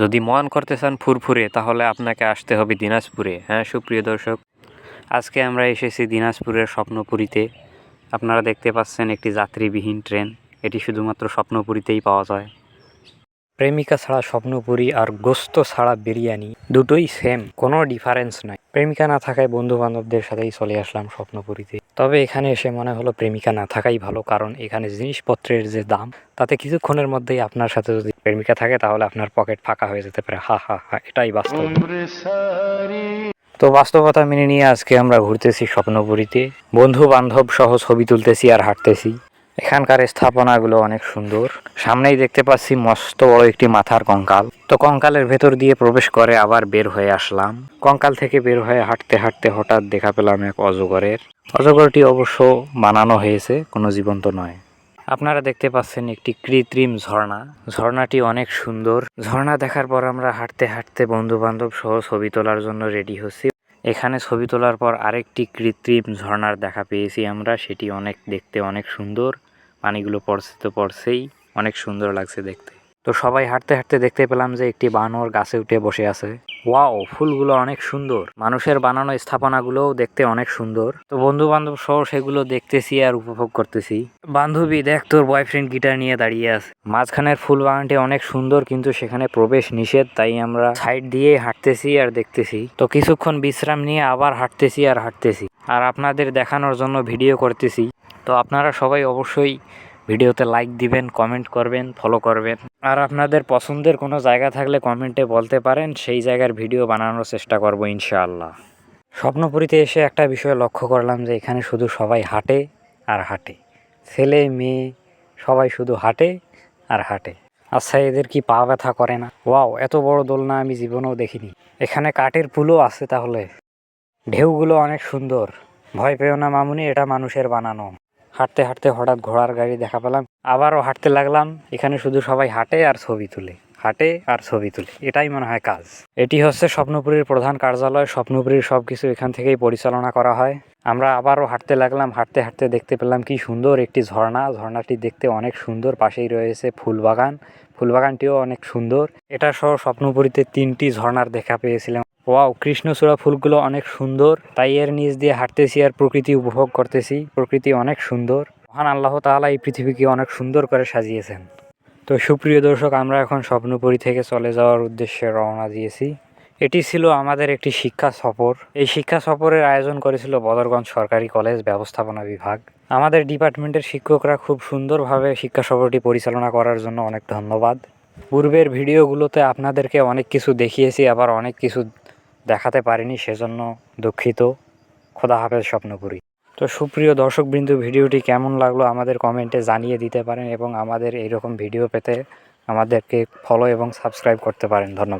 যদি মন করতে চান ফুরফুরে, তাহলে আপনাকে আসতে হবে দিনাজপুরে। হ্যাঁ সুপ্রিয় দর্শক, আজকে আমরা এসেছি দিনাজপুরের স্বপ্নপুরীতে। আপনারা দেখতে পাচ্ছেন একটি যাত্রীবিহীন ট্রেন। এটি শুধুমাত্র স্বপ্নপুরীতেই পাওয়া যায়। প্রেমিকা ছাড়া স্বপ্নপুরী আর গোস্ত ছাড়া বিরিয়ানি দুটোই সেম কোনো ডিফারেন্স নাই। প্রেমিকা না থাকায় বন্ধু বান্ধবদের সাথেই চলে আসলাম স্বপ্নপুরীতে। তবে এখানে এসে মনে হলো প্রেমিকা না থাকাই ভালো, কারণ এখানে জিনিসপত্রের যে দাম, তাতে কিছুক্ষণের মধ্যেই আপনার সাথে যদি প্রেমিকা থাকে, তাহলে আপনার পকেট ফাঁকা হয়ে যেতে পারে। হা হা হা, এটাই বাস্তব। তো বাস্তবতা মেনে নিয়ে আজকে আমরা ঘুরতেছি স্বপ্নপুরীতে। বন্ধু বান্ধব সহ ছবি তুলতেছি আর হাঁটতেছি। এখানকার স্থাপনাগুলো অনেক সুন্দর। সামনেই দেখতে পাচ্ছি মস্ত বড় একটি মাথার কঙ্কাল। তো কঙ্কালের ভেতর দিয়ে প্রবেশ করে আবার বের হয়ে আসলাম। কঙ্কাল থেকে বের হয়ে হাঁটতে হাঁটতে হঠাৎ দেখা পেলাম এক অজগরের। অজগরটি অবশ্য বানানো হয়েছে, কোনো জীবন্ত নয়। আপনারা দেখতে পাচ্ছেন একটি কৃত্রিম ঝর্ণা। ঝর্ণাটি অনেক সুন্দর। ঝর্ণা দেখার পর আমরা হাঁটতে হাঁটতে বন্ধু বান্ধব সহ ছবি তোলার জন্য রেডি হচ্ছি। এখানে ছবি তোলার পর আরেকটি কৃত্রিম ঝর্ণার দেখা পেয়েছি আমরা। সেটি অনেক দেখতে অনেক সুন্দর। পানিগুলো পড়ছে তো পড়ছেই, অনেক সুন্দর লাগছে দেখতে। তো সবাই হাঁটতে হাঁটতে দেখতে পেলাম যে একটি বানর গাছে উঠে বসে আছে। ওয়াও, ফুলগুলো অনেক সুন্দর। মানুষের বানানো স্থাপনাগুলোও দেখতে অনেক সুন্দর। তো বন্ধু বান্ধব সহ সেগুলো দেখতেছি আর উপভোগ করতেছি। বান্ধবী, দেখ তোর বয়ফ্রেন্ড গিটার নিয়ে দাঁড়িয়ে আছে। মাঝখানের ফুল বাগানটি অনেক সুন্দর, কিন্তু সেখানে প্রবেশ নিষেধ, তাই আমরা সাইড দিয়ে হাঁটতেছি আর দেখতেছি। তো কিছুক্ষণ বিশ্রাম নিয়ে আবার হাঁটতেছি আর হাঁটতেছি। আর আপনাদের দেখানোর জন্য ভিডিও করতেছি। তো আপনারা সবাই অবশ্যই ভিডিওতে লাইক দিবেন কমেন্ট করবেন ফলো করবেন। আর আপনাদের পছন্দের কোনো জায়গা থাকলে কমেন্টে বলতে পারেন, সেই জায়গার ভিডিও বানানোর চেষ্টা করব ইনশাআল্লাহ। স্বপ্নপুরীতে এসে একটা বিষয় লক্ষ্য করলাম যে এখানে শুধু সবাই হাঁটে আর হাঁটে। ছেলে, মেয়ে, সবাই শুধু হাঁটে আর হাঁটে। আচ্ছা এদের কি পা ব্যথা করে না? ওয়াও, এত বড় দোলনা আমি জীবনেও দেখিনি। এখানে কাঠের পুলও আছে তাহলে। ঢেউগুলো অনেক সুন্দর। ভয় পেও না মামুনি, এটা মানুষের বানানো। হাঁটতে হাঁটতে হঠাৎ ঘোড়ার গাড়ি দেখা পেলাম। আবারও হাঁটতে লাগলাম। এখানে শুধু সবাই হাঁটে আর ছবি তুলে। হাঁটে আর ছবি তুলে। এটাই মনে হয় কাজ। এটি হচ্ছে স্বপ্নপুরীর প্রধান কার্যালয়। স্বপ্নপুরীর সব কিছু এখান থেকেই পরিচালনা করা হয়। আমরা আবারও হাঁটতে লাগলাম। হাঁটতে হাঁটতে দেখতে পেলাম কি সুন্দর একটি ঝর্ণা। ঝর্ণাটি দেখতে অনেক সুন্দর। পাশেই রয়েছে ফুলবাগান ফুলবাগানটিও অনেক সুন্দর। এটা সহ স্বপ্নপুরীতে তিনটি ঝর্ণার দেখা পেয়েছিলাম। ওয়াও কৃষ্ণচূড়া ফুলগুলো অনেক সুন্দর। তাই এর নিচ দিয়ে হাঁটতেছি আর প্রকৃতি উপভোগ করতেছি। প্রকৃতি অনেক সুন্দর। মহান আল্লাহ তাআলা এই পৃথিবীকে অনেক সুন্দর করে সাজিয়েছেন। তো সুপ্রিয় দর্শক, আমরা এখন স্বপ্নপুরী থেকে চলে যাওয়ার উদ্দেশ্যে রওনা দিয়েছি। এটি ছিল আমাদের একটি শিক্ষা সফর। এই শিক্ষা সফরের আয়োজন করেছিল বদরগঞ্জ সরকারি কলেজ ব্যবস্থাপনা বিভাগ। আমাদের ডিপার্টমেন্টের শিক্ষকরা খুব সুন্দরভাবে শিক্ষা সফরটি পরিচালনা করার জন্য অনেক ধন্যবাদ। পূর্বের ভিডিওগুলোতে আপনাদেরকে অনেক কিছু দেখিয়েছি, আবার অনেক কিছু দেখাতে পারিনি, সেজন্য দুঃখিত। খোদা হাফেজ স্বপ্নপুরী। তো সুপ্রিয় দর্শকবৃন্দু, ভিডিওটি কেমন লাগল আমাদের কমেন্টে জানিয়ে দিতে পারেন এবং আমাদের এইরকম ভিডিও পেতে আমাদেরকে ফলো এবং সাবস্ক্রাইব করতে পারেন। ধন্যবাদ।